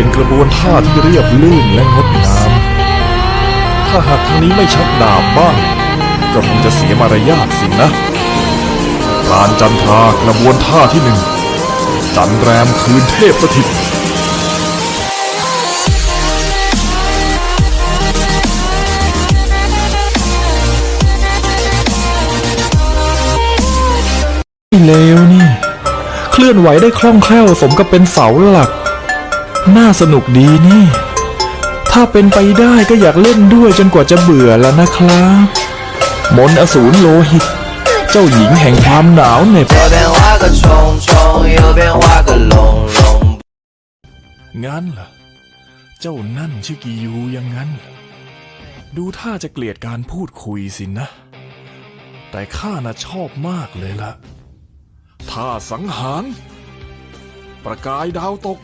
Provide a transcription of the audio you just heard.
เป็นกระบวนท่าที่เรียบลื่นและงดงาม ถ้าหากทางนี้ไม่ชักดาบบ้าง ก็คงจะเสียมารยาทสินะลานจันทรากระบวนท่าที่หนึ่ง จันแรมคืนเทพสถิตเลวนี่ เคลื่อนไหวได้คล่องแคล่วสมกับเป็นเสาหลัก น่าสนุกดีนี่ ถ้าเป็นไปได้ก็อยากเล่นด้วยจนกว่าจะเบื่อแล้วนะครับ มนอสูรโลหิต เจ้าหญิงแห่งความหนาวเหน็บงั้นเหรอ เจ้านั่นชื่อกียูยังงั้น ดูท่าจะเกลียดการพูดคุยสินะ แต่ข้าน่ะชอบมากเลยละ่ะท่าสังหาร ประกายดาวตก